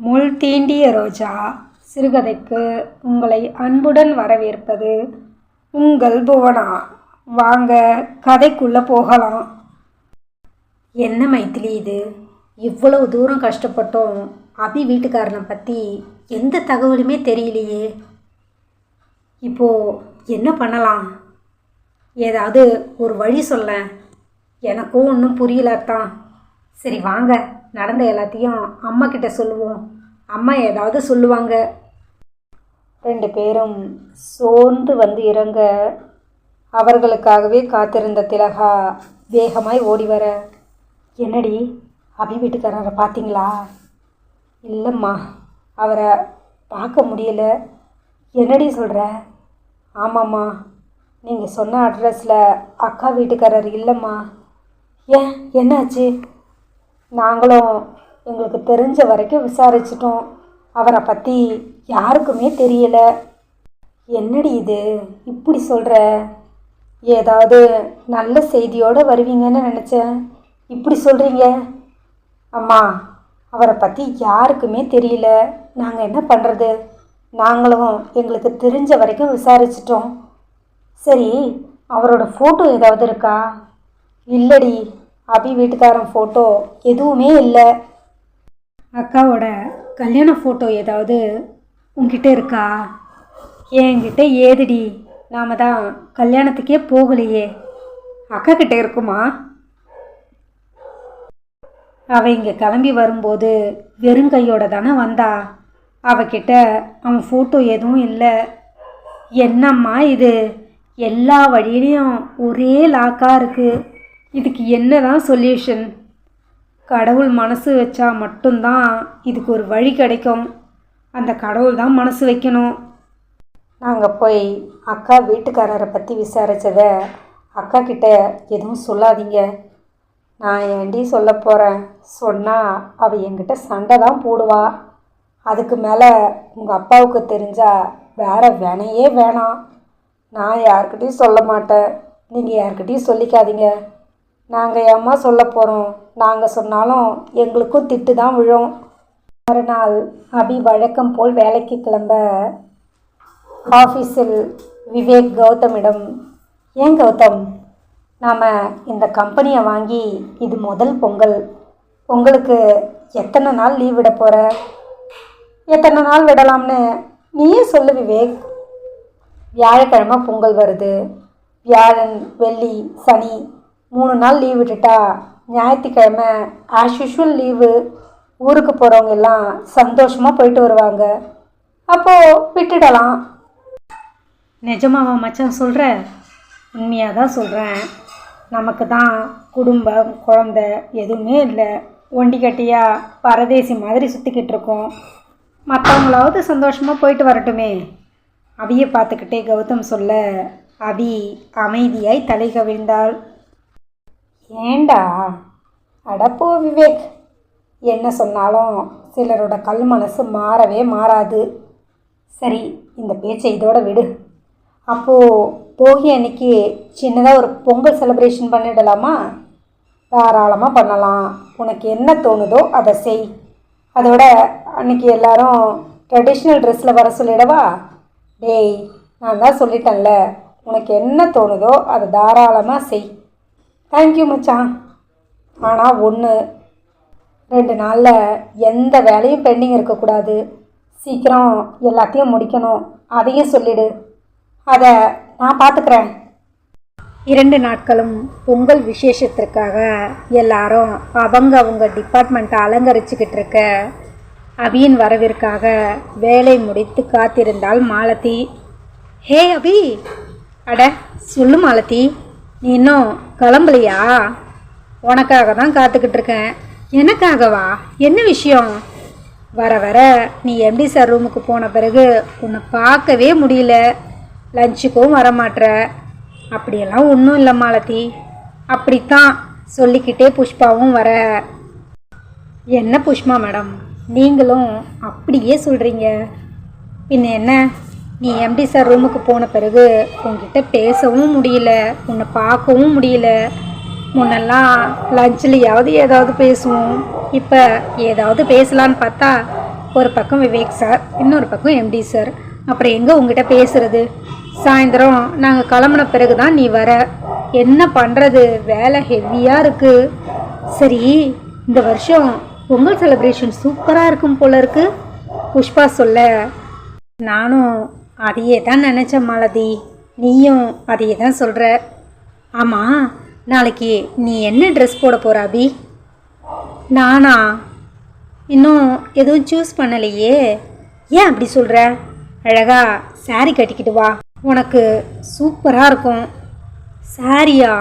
முள் தீண்டிய ரோஜா சிறுகதைக்கு உங்களை அன்புடன் வரவேற்பது உங்கள் புவனா. வாங்க கதைக்குள்ளே போகலாம். என்ன மைத்திலி இது? இவ்வளவு தூரம் கஷ்டப்பட்டோம். அபி வீட்டுக்காரனை பற்றி எந்த தகவலுமே தெரியலையே. இப்போது என்ன பண்ணலாம்? ஏதாவது ஒரு வழி சொல்ல எனக்கும் ஒன்றும் புரியல தான் சரி வாங்க. நடந்த எல்லாத்தையும் அம்மா கிட்ட சொல்லுவோம். அம்மா ஏதாவது சொல்லுவாங்க. ரெண்டு பேரும் சோர்ந்து வந்து இறங்க அவர்களுக்காகவே காத்திருந்த திலகா வேகமாய் ஓடி வர என்னடி அபி வீட்டுக்காரரை பார்த்தீங்களா? இல்லைம்மா அவரை பார்க்க முடியல. என்னடி சொல்கிற ஆமாம்மா நீங்கள் சொன்ன அட்ரஸில் அக்கா வீட்டுக்காரர் இல்லைம்மா. ஏன் என்னாச்சு? நாங்களும் எங்களுக்கு தெரிஞ்ச வரைக்கும் விசாரிச்சிட்டோம். அவரை பற்றி யாருக்குமே தெரியல. என்னடி இது? இப்படி சொல்கிற ஏதாவது நல்ல செய்தியோடு வருவீங்கன்னு நினச்சேன். இப்படி சொல்கிறீங்க அம்மா அவரை பற்றி யாருக்குமே தெரியல. நாங்கள் என்ன பண்ணுறது நாங்களும் எங்களுக்கு தெரிஞ்ச வரைக்கும் விசாரிச்சிட்டோம். சரி அவரோட ஃபோட்டோ ஏதாவது இருக்கா? இல்லடி. அபி வீட்டுக்காரன் ஃபோட்டோ எதுவுமே இல்லை. அக்காவோட கல்யாண ஃபோட்டோ ஏதாவது உங்ககிட்ட இருக்கா? என்கிட்ட ஏதுடி? நாம தான் கல்யாணத்துக்கே போகலையே. அக்கா கிட்டே இருக்குமா? அவள் இங்கே கிளம்பி வரும்போது வெறுங்கையோட தானே வந்தா. அவகிட்ட அவன் ஃபோட்டோ எதுவும் இல்லை. என்னம்மா இது? எல்லா வழியிலையும் ஒரே லாக்காக இருக்குது இதுக்கு என்ன தான் சொல்யூஷன் கடவுள் மனசு வச்சா மட்டும்தான் இதுக்கு ஒரு வழி கிடைக்கும். அந்த கடவுள் தான் மனசு வைக்கணும். நாங்கள் போய் அக்கா வீட்டுக்காரரை பற்றி விசாரித்ததை அக்கா கிட்ட எதுவும் சொல்லாதீங்க. நான் ஏண்டி சொல்ல போகிறேன் சொன்னால் அவள் என்கிட்ட சண்டை தான் போடுவா. அதுக்கு மேலே உங்கள் அப்பாவுக்கு தெரிஞ்சால் வேற வேணையே வேணாம். நான் யாருக்கிட்டையும் சொல்ல மாட்டேன். நீங்கள் யாருக்கிட்டையும் சொல்லிக்காதீங்க. நாங்கள் ஏம்மா சொல்ல போகிறோம் நாங்கள் சொன்னாலும் எங்களுக்கும் திட்டு தான் விழும். மறுநாள் அபி வழக்கம் போல் வேலைக்கு கிளம்ப ஆஃபீஸில் விவேக் கௌதமிடம் ஏன் கௌதம்? நாம் இந்த கம்பெனியை வாங்கி இது முதல் பொங்கல். உங்களுக்கு எத்தனை நாள் லீவ் விட போகிற எத்தனை நாள் விடலாம்னு நீயே சொல்லு விவேக். வியாழக்கிழமை பொங்கல் வருது. வியாழன் வெள்ளி சனி மூணு நாள் லீவ் விட்டுட்டா. ஞாயிற்றுக்கிழமை ஆஸ் யூஷுவல் லீவு ஊருக்கு போகிறவங்க எல்லாம் சந்தோஷமாக போயிட்டு வருவாங்க. அப்போது விட்டுடலாம். நிஜமாவா மச்சான் சொல்கிற உண்மையாக தான் சொல்கிறேன் நமக்கு தான் குடும்பம் குழந்த எதுவுமே இல்லை. ஒண்டி கட்டியாக பரதேசி மாதிரி சுற்றிக்கிட்டு இருக்கோம். மற்றவங்களாவது சந்தோஷமாக போயிட்டு வரட்டுமே. அவியை பார்த்துக்கிட்டே கௌதம் சொல்ல அவி அமைதியாய் தலை கவிழ்ந்தாள் ஏண்டா? அடப்போ விவேக். என்ன சொன்னாலும் சிலரோட கல் மனசு மாறவே மாறாது. சரி இந்த பேச்சை இதோட விடு. அப்போது போகி அன்னைக்கு சின்னதாக ஒரு பொங்கல் செலிப்ரேஷன் பண்ணிடலாமா? தாராளமாக பண்ணலாம். உனக்கு என்ன தோணுதோ அதை செய். அதோட அன்னைக்கு எல்லாரும் ட்ரெடிஷ்னல் ட்ரெஸ்ஸில் வர சொல்லிடவா? டேய் நான் தான் சொல்லிட்டேன்ல. உனக்கு என்ன தோணுதோ அதை தாராளமாக செய். தேங்க்யூ மச்சான். ஆனால் ஒன்று ரெண்டு நாளில் எந்த வேலையும் பெண்டிங் இருக்கக்கூடாது. சீக்கிரம் எல்லாத்தையும் முடிக்கணும். அதையும் சொல்லிடு. அதை நான் பார்த்துக்கிறேன் இரண்டு நாட்களும் பொங்கல் விசேஷத்திற்காக எல்லாரும் அவங்க அவங்க டிபார்ட்மெண்ட்டை அலங்கரிச்சுக்கிட்டு இருக்க அபியின் வரவிற்காக வேலை முடித்து காத்திருந்தாள் மாலதி. ஹே அபி! அட சொல்லு மாலதி. நீ இன்னும் கிளம்பலையா? உனக்காக தான் காத்துக்கிட்டு இருக்கேன் எனக்காகவா? என்ன விஷயம்? வர வர நீ எம்டி சார் ரூமுக்கு போன பிறகு உன்னை பார்க்கவே முடியல. லஞ்சுக்கும் வரமாட்ற. அப்படியெல்லாம் ஒன்றும் இல்லை மாலதி. அப்படித்தான் சொல்லிக்கிட்டே புஷ்பாவும் வர. என்ன புஷ்மா மேடம்? நீங்களும் அப்படியே சொல்கிறீங்க பின்ன என்ன? நீ எம்டி சார் ரூமுக்கு போன பிறகு உன்கிட்ட பேசவும் முடியல உன்னை பார்க்கவும் முடியல. முன்னெல்லாம் லஞ்ச்லையாவது ஏதாவது பேசுவோம். இப்போ ஏதாவது பேசலான்னு பார்த்தா ஒரு பக்கம் விவேக் சார் இன்னொரு பக்கம் எம்டி சார். அப்புறம் எங்கே உங்ககிட்ட பேசுறது? சாயந்தரம் நாங்கள் கிளம்புன பிறகு தான் நீ வர. என்ன பண்ணுறது வேலை ஹெவியாக இருக்குது சரி இந்த வருஷம் பொங்கல் செலிப்ரேஷன் சூப்பராக இருக்கும் போல இருக்குது புஷ்பா சொல்ல நானும் அதையே தான் நினச்ச மாலதி. நீயும் அதையே தான் சொல்கிற ஆமாம் நாளைக்கு நீ என்ன ட்ரெஸ் போட போகிற அபி? நானா? இன்னும் எதுவும் சூஸ் பண்ணலையே. ஏன் அப்படி சொல்கிற அழகா சாரி கட்டிக்கிட்டு வா. உனக்கு சூப்பராக இருக்கும். சாரியா?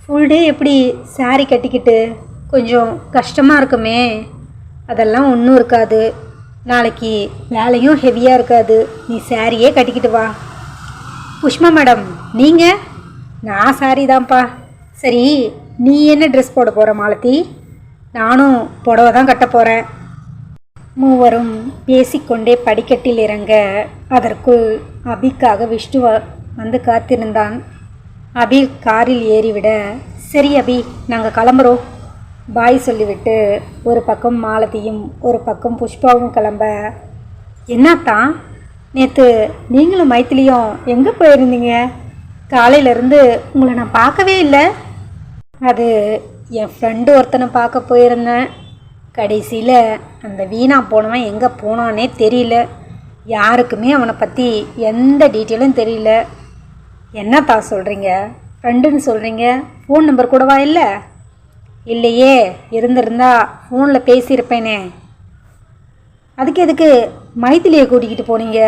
ஃபுல் டே எப்படி சாரி கட்டிக்கிட்டு கொஞ்சம் கஷ்டமாக இருக்குமே. அதெல்லாம் ஒன்றும் இருக்காது. நாளைக்கு வேலையும் ஹெவியாக இருக்காது. நீ சாரியே கட்டிக்கிட்டு வா. புஷ்மா மேடம் நீங்கள் நான் சாரி தான்ப்பா. சரி நீ என்ன ட்ரெஸ் போட போகிற மாலதி? நானும் புடவை தான் கட்ட போகிறேன் மூவரும் பேசிக்கொண்டே படிக்கட்டில் இறங்க அதற்குள் அபிக்காக விஷ்ணு வ- வந்து காத்திருந்தான். அபி காரில் ஏறிவிட சரி அபி நாங்கள் கிளம்புறோம். பாய் சொல்லிவிட்டு ஒரு பக்கம் மாலதியும் ஒரு பக்கம் புஷ்பாவும் கிளம்ப என்னத்தான்? நேற்று நீங்களும் மைத்திலியும் எங்கே போயிருந்தீங்க? காலையிலேருந்து உங்களை நான் பார்க்கவே இல்லை. அது என் ஃப்ரெண்டு ஒருத்தனை பார்க்க போயிருந்தேன். கடைசியில் அந்த வீணா போனவன் எங்கே போனானே தெரியல. யாருக்குமே அவனை பற்றி எந்த டீட்டெயிலும் தெரியல. என்னத்தா சொல்கிறீங்க ஃப்ரெண்டுன்னு சொல்கிறீங்க ஃபோன் நம்பர் கூடவா இல்லை? இல்லையே இருந்திருந்தா ஃபோனில் பேசியிருப்பேனே. அதுக்கு எதுக்கு மைத்திலியை கூட்டிக்கிட்டு போனீங்க?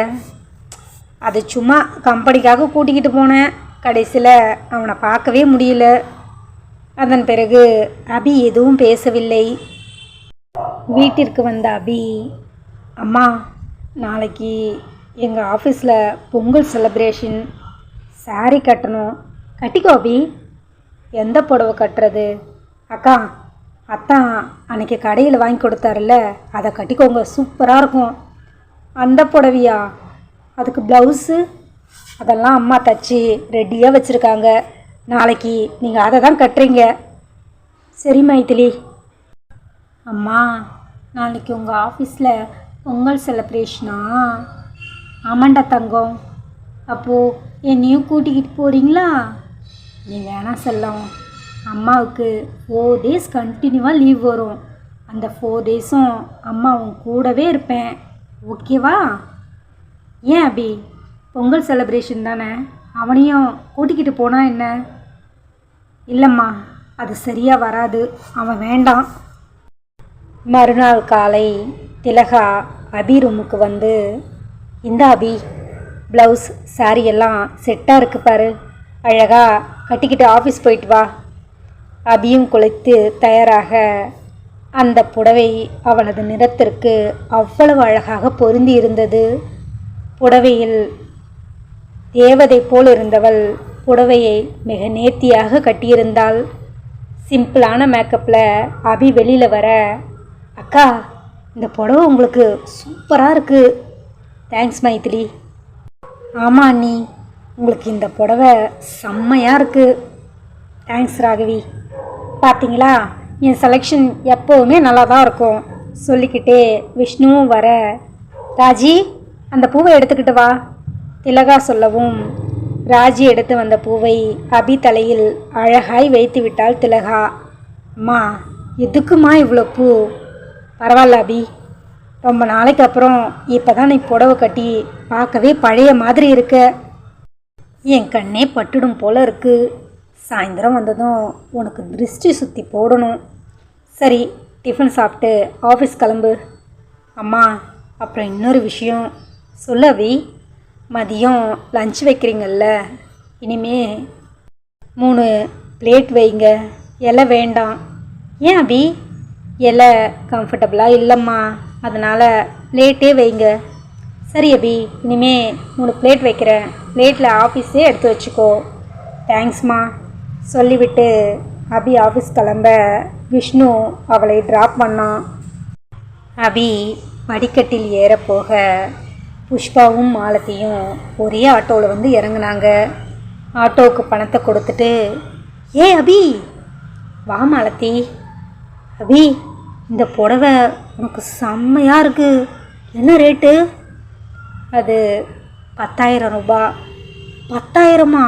அது சும்மா கம்பெனிக்காக கூட்டிக்கிட்டு போனேன். கடைசியில் அவனை பார்க்கவே முடியல. அதன் பிறகு அபி எதுவும் பேசவில்லை. வீட்டிற்கு வந்த அபி அம்மா நாளைக்கு எங்கள் ஆஃபீஸில் பொங்கல் செலிப்ரேஷன் சாரி கட்டணும். கட்டிக்கோ அபி. எந்த புடவை கட்டுறது? அக்கா அத்தான் அன்னைக்கு கடையில் வாங்கி கொடுத்தாருல்ல அதை கட்டிக்கோங்க சூப்பராக இருக்கும். அந்த புடவையா? அதுக்கு ப்ளவுஸு அதெல்லாம் அம்மா தச்சு ரெடியாக வச்சுருக்காங்க. நாளைக்கு நீங்கள் அதை தான் கட்டுறீங்க. சரி மைதிலி. அம்மா நாளைக்கு உங்கள் ஆஃபீஸில் பொங்கல் செலப்ரேஷனா ஆமாண்டா தங்கம். அப்போது என்னையும் கூட்டிக்கிட்டு போகிறீங்களா நீ வேணால் செல்லம் அம்மாவுக்கு ஃபோர் டேஸ் கண்டினியூவாக லீவ் வரும். அந்த ஃபோர் டேஸும் அம்மா உன் கூடவே இருப்பேன். ஓகேவா ஏன் அபி? பொங்கல் செலப்ரேஷன் தானே? அவனையும் கூட்டிக்கிட்டு போனால் என்ன? இல்லைம்மா அது சரியாக வராது. அவன் வேண்டாம். மறுநாள் காலை திலகா அபி ரூமுக்கு வந்து இந்த அபி ப்ளவுஸ் saree எல்லாம் செட்டாக இருக்கு பாரு. அழகா கட்டிக்கிட்டு ஆஃபீஸ் போயிட்டு வா. அபியும் குளித்து தயாராக அந்த புடவை அவளது நிறத்திற்கு அவ்வளவு அழகாக பொருந்தி இருந்தது புடவையில் தேவதை போல் இருந்தவள் புடவையை மிக நேர்த்தியாக கட்டியிருந்தாள். சிம்பிளான மேக்கப்பில் அபி வெளியில் வர அக்கா இந்த புடவை உங்களுக்கு சூப்பராக இருக்குது தேங்க்ஸ் மைத்திலி ஆமாம் அண்ணி உங்களுக்கு இந்த புடவை செம்மையாக இருக்குது தேங்க்ஸ் ராகவி. பார்த்தீங்களா என் செலெக்ஷன் எப்போவுமே நல்லா தான் இருக்கும். சொல்லிக்கிட்டே விஷ்ணுவும் வர. ராஜி அந்த பூவை எடுத்துக்கிட்டு வா. திலகா சொல்லவும். ராஜி எடுத்து வந்த பூவை அபி தலையில் அழகாய் வைத்து விட்டாள் திலகா. அம்மா எதுக்குமா இவ்வளோ பூ? பரவாயில்ல அபி. ரொம்ப நாளைக்கு அப்புறம் இப்போ தான் நீ புடவை கட்டி பார்க்கவே பழைய மாதிரி இருக்க. என் கண்ணே பட்டுடும் போல இருக்குது சாயந்தரம் வந்ததும் உனக்கு திருஷ்டி சுற்றி போடணும். சரி டிஃபன் சாப்பிட்டு ஆஃபீஸ் கிளம்பு. அம்மா அப்புறம் இன்னொரு விஷயம். சொல்லவி அபி மதியம் லஞ்ச் வைக்கிறீங்கள்ல இனிமே மூணு பிளேட் வைங்க. இலை வேண்டாம். ஏன் அபி? இலை கம்ஃபர்டபுளாக இல்லைம்மா. அதனால் பிளேட்டே வைங்க. சரி அபி இனிமே மூணு பிளேட் வைக்கிறேன். பிளேட்டில் ஆஃபீஸே எடுத்து வச்சுக்கோ. தேங்க்ஸ்மா சொல்லிவிட்டு அபி ஆஃபீஸ் கிளம்ப விஷ்ணு அவளை ட்ராப் பண்ணான் அபி படிக்கட்டில் ஏறப்போக புஷ்பாவும் மாலத்தியும் ஒரே ஆட்டோவில் வந்து இறங்குனாங்க. ஆட்டோவுக்கு பணத்தை கொடுத்துட்டு ஏ அபி வா மாலத்தி அபி இந்த புடவை உனக்கு செம்மையாக இருக்குது என்ன ரேட்டு? அது பத்தாயிரம் ரூபாய் பத்தாயிரமா?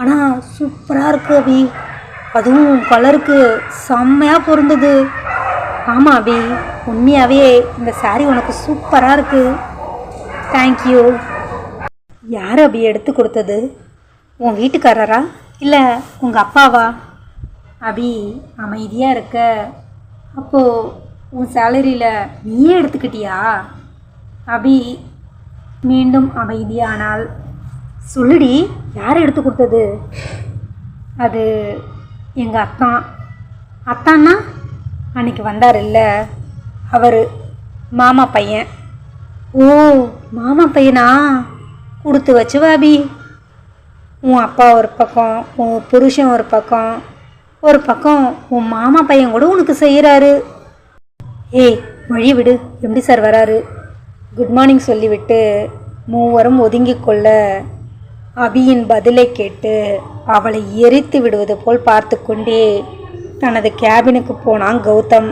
ஆனால் சூப்பராக இருக்கு அபி. அதுவும் கலருக்கு செம்மையாக பொருந்தது. ஆமாம் அபி உண்மையாகவே இந்த சாரீ உனக்கு சூப்பராக இருக்கு. தேங்க்யூ யார் அபி எடுத்து கொடுத்தது? உன் வீட்டுக்காரரா? இல்லை உங்கள் அப்பாவா? அபி அமைதியாக இருக்க. அப்போது உன் சேலரியில் நீயே எடுத்துக்கிட்டியா? அபி மீண்டும் அமைதியானால் சொல்லுடி யார் எடுத்து கொடுத்தது? அது எங்கள் அத்தான் அத்தான்னா அன்னைக்கு வந்தார் இல்லை அவர் மாமா பையன். ஓ மாமா பையனா? கொடுத்து வச்சு வாபி. உன் அப்பா ஒரு பக்கம் உன் புருஷன் ஒரு பக்கம் ஒரு பக்கம் உன் மாமா பையன் கூட உனக்கு செய்கிறாரு ஏய் வழி விடு எப்படி சார் வராரு? குட் மார்னிங் சொல்லிவிட்டு மூவரும் ஒதுங்கிக் கொள்ள அபியின் பதிலை கேட்டு அவளை எரித்து விடுவது போல் பார்த்து கொண்டே தனது கேபினுக்கு போனான் கௌதம்.